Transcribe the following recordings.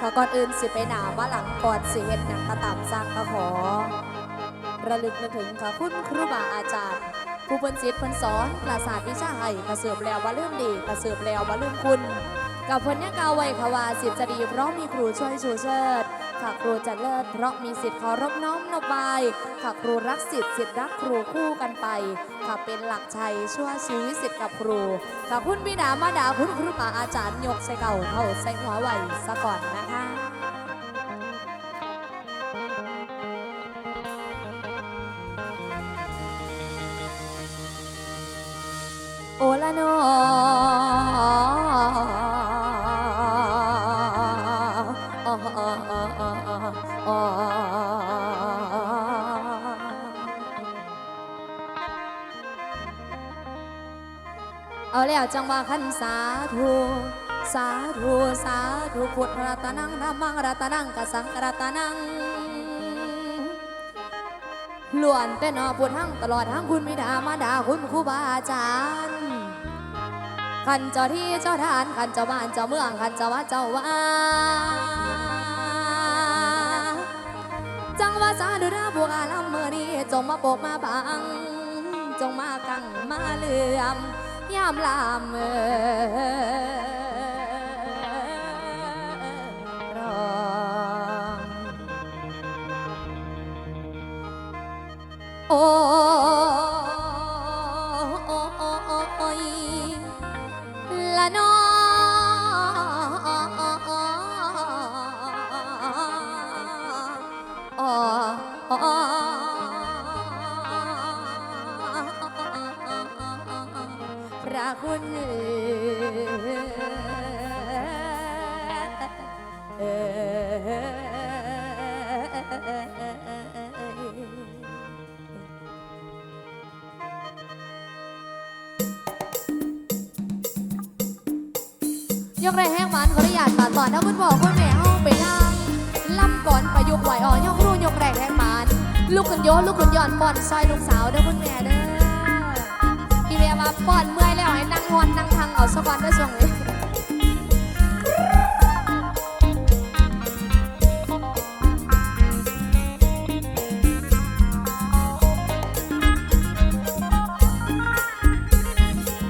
ค่ะก่อนอื่นสิไปหนามาหลังก่อนสิเห็ดหนังกระตามสร้างก็ขอระลึกนึกถึงค่ะคุณครูบาอาจารย์ ผู้เป็นจิตเป็นสอนปราสาทวิชาไห้กระเสือบแล้วว่าลืมดีกระเสือบแล้วว่าลืมคุณ กับเพิ่นยังกาวไว้ค่ะว่าสิทธิ์จะดีเพราะมีครูช่วยชูเชิด ค่ะครูจะเลิศเพราะมีสิทธิ์เคารพน้อมนบายค่ะครูรักสิทธิ์สิทธิ์รักครูคู่กันไป ค่ะเป็นหลักชัยชั่วชีวิตสิทธิ์กับครูค่ะคุณบิดามาดาคุณครูบาอาจารย์ยกใส่เก่าเข้าใส่หัวไหวซะก่อนนะคะโอละนอ เอาแล้วจังว่าขันสาธุสาธุสาธุพุทธรัตนังธรรมังรัตนังกสังรัตนังล้วนแต่นอปวดทั้งตลอดทั้งคุณมิดามาดาคุณครูบาอาจารย์ขันเจ้าที่เจ้าทานขันเจ้าบ้านเจ้าเมืองขันเจ้าวัดเจ้าวา จังว่าสาดุราบวกาลัมเมื่อนี้จงมาปกมาบัง จงมากังมาเลื่อมยามลามเออรองโอ้ ระคุณเอ่ยกแรงแห้งหวานขออนุญาตมาตอนถ้าคุณบอกคุณแม่เฮาไปย่างลำก่อนประยุกต์ไหวอ่อยกรูยกแรงแห้งหวาน ลูกขึ้นโยลูกขึ้นย้อนป้อนซอยลูกสาวเด้อคุณแม่เด้อพี่แม่มาป้อนเมื่อ วให้นั่งอนนั่งทางเอาสักวันเด้อช่วงนี้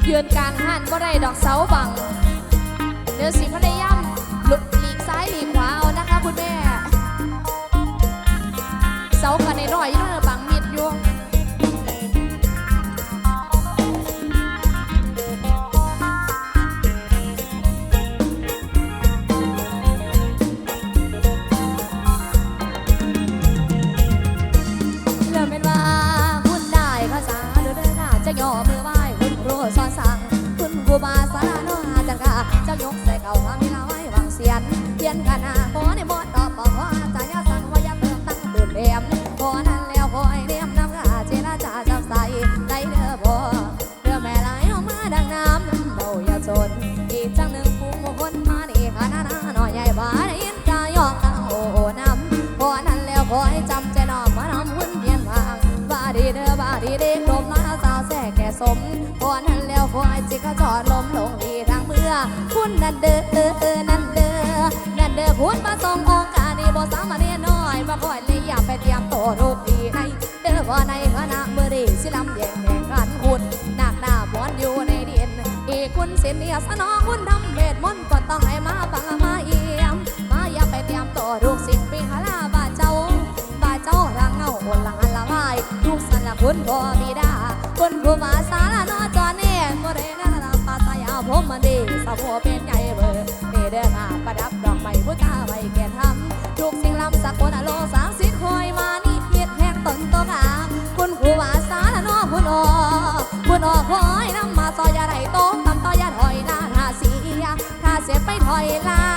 ยืนกลางหันก็ได้ดอกเสาบังเดี๋ยวสิพยายามหลุดหลีกซ้ายหลีกขวาเอานะคะคุณแม่ เสากันในร้อยอยู่นั่นนะบังมิดอยู่ กใส่เก่ามามีลาไว้วางเสียนเทียนกันนาขอในหมดตอบบอกว่าจะยาสั่งว่าอย่าเติมตั้งตื่นเรียมขอนั้นแล้วขอให้เรียมน้ำกาเจรจาจับใส่ได้เด้อพอเรือแม่ไหลออกมาดังน้ำเบาอย่าชนอีกจังหนึ่งผู้มงคลมาดีขน้าหนาหน่อยใหญ่บ้าได้ยินกายอกเอาโอ้โอ้น้ำขอนั้นแล้วขอให้จำใจนอมมานำหุ่นเพียนพางบ้าดีเด้อบ้าดีเด็กลมน้าสาวแส่แก่สมขอนั้นแล้วขอให้จิกกระจอดลมลงดี คุณนั่นเด้อเออเออนั่นเด้อนั่นเด้อคุณมาส่งองค์การนี่บ่สามารถเรียนน้อยมาคอยเลยอยากไปเตรียมโตวรูปดีในเด้อว่าในคณะเมื่อดีสิลำแยงแข่งขันคุณหนักหน้าบอนอยู่ในดินอีกคุณเสียเนียสนองคุณทำเวทมนต์ก็ต้องให้มาฟังมาเอี่ยมมาอย่าไปเตรียมโตวรูปสิ่งปีหาลาบาเจ้าบาเจ้ารังเงาคนลังอันละวายทุกสันละคุณพ่อบิดาคุณครูมาสาระนอจ มาโพเป็นใหญ่เบอร์นี่เด้อค่ะประดับดอกไม้ผู้ตาไว้แก่ทำทุกสิ่งลำสักคนอโลสามสิคอยมานี่เพียรแห่งตนตัวกาคุณครูมาสาระนอคุณออคุณออคอยนำมาซอยอะไรโตตำต่อยาถอยนาทาเสียถ้าเสียไปถอยลา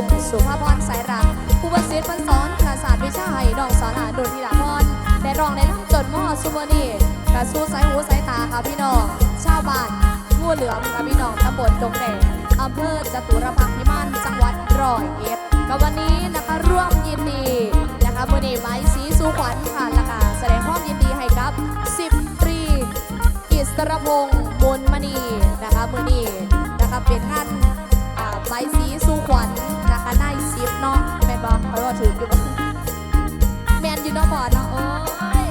กลุ่มสุภาพรสายรักผู้บัญชีพันสอนคณะศาสตร์วิชาให้น้องสาราดุลธิดาพรได้รองในล่ำจดมอสุวรรณีกระสู้สายหูสายตาค่ะพี่น้องชาวบ้านงูเหลือมค่ะพี่น้องตำบลดงแดงอำเภอจตุรพักษ์พิมานจังหวัดร้อยเอ็ดกับวันนี้นะคะร่วมยินดีนะคะมือนีไม้สีสุขวัญค่ะและกาแสดงความยินดีให้กับสิบตรีอิสรพงษ์บุญมณีนะคะมือนีนะคะเป็นงานอ่าใบสีสุขวัญ เนาะแม่นบอกเขาว่าถืออยู่บ่แมนอยู่เนาะบ่เนาะโอ้ย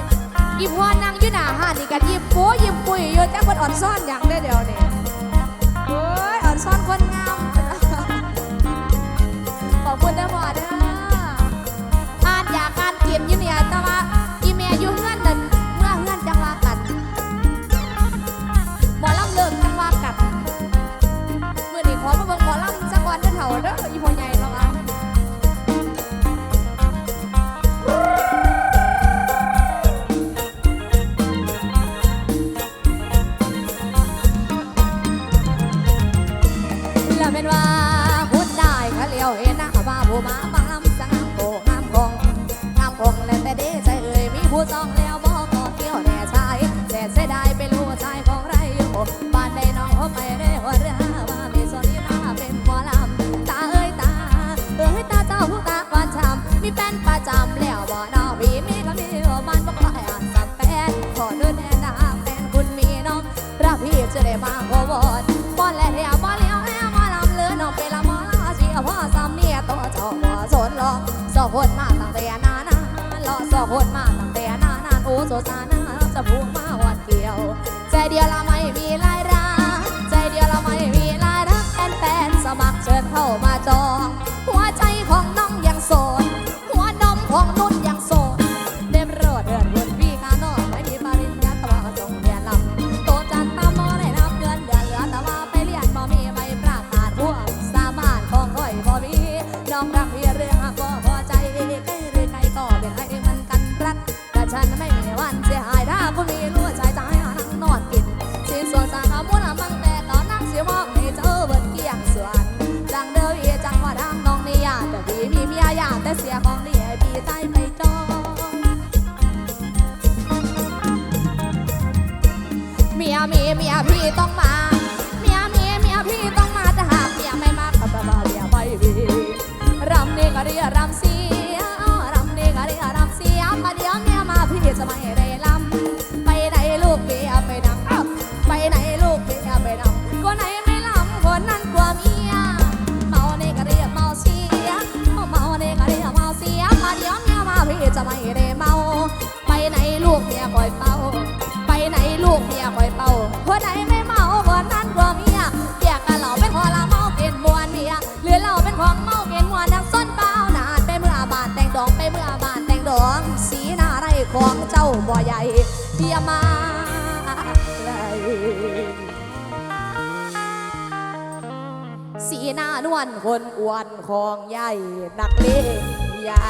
อีพ่อนั่งอยู่หน้าห้านนี่กันยิ้มโป้ยิ้มปุยอยู่จักคนอ่อนซ่อนอย่างได้อเดียวนี่โอ้ยอ่อนซ่อนคนงามขอบคุณนะบ่เด้อ ได้มาขอวอนบ่แลเดียวบ่เลี้ยวแอหมอลำเลือน้องเป็นละมอลาเชียพ่อซ้ำเนี่ยตัวเจ้าบ่สนหลอกสองคนมาตั้งแต่นานานหลอกสองคนมาตั้งแต่นานานโอ้โซซานาจะพูดมาวันเดียวใจเดียวละไม่มีไร ยาแต่เสียของนี่ให้พี่ใจไปจองเมียเมียเมียพี่ต้องมาเมียเมีย องไปเมื่อบานแต่งดองสีหน้าไรของเจ้าบ่ใหญ่เพียมาเลยสีหน้านวลคนอ้วนของใหญ่นักเลงยา